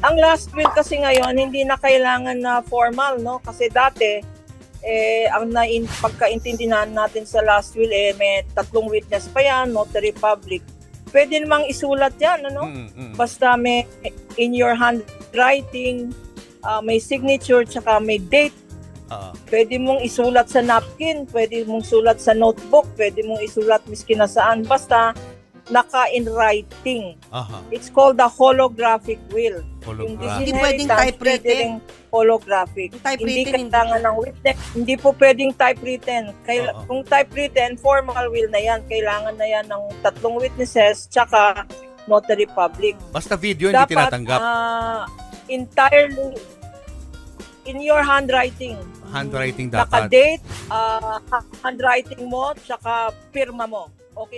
Ang last will kasi ngayon, hindi na kailangan na formal, no? Kasi dati, eh, ang nain, pagkaintindihan natin sa last will, eh, may tatlong witness pa yan, notary public. Pwede namang isulat yan, ano? Mm, mm. Basta may in your handwriting, ah, may signature, tsaka may date. Oo. Pwede mong isulat sa napkin, pwede mong sulat sa notebook, pwede mong isulat miski na saan. Basta naka-in writing. Aha. It's called the holographic will. Yung Holograph. Hindi pwedeng typewritten. holographic. Yung typewritten, hindi kailangan ng witness. Hindi po pwedeng typewritten. Kaila- Oo. Kung typewritten, formal will na yan. Kailangan na yan ng tatlong witnesses tsaka notary public. Basta video hindi tinatanggap. ah, entirely in your handwriting. Handwriting dapat. Naka-date, ah, handwriting mo, tsaka pirma mo. Okay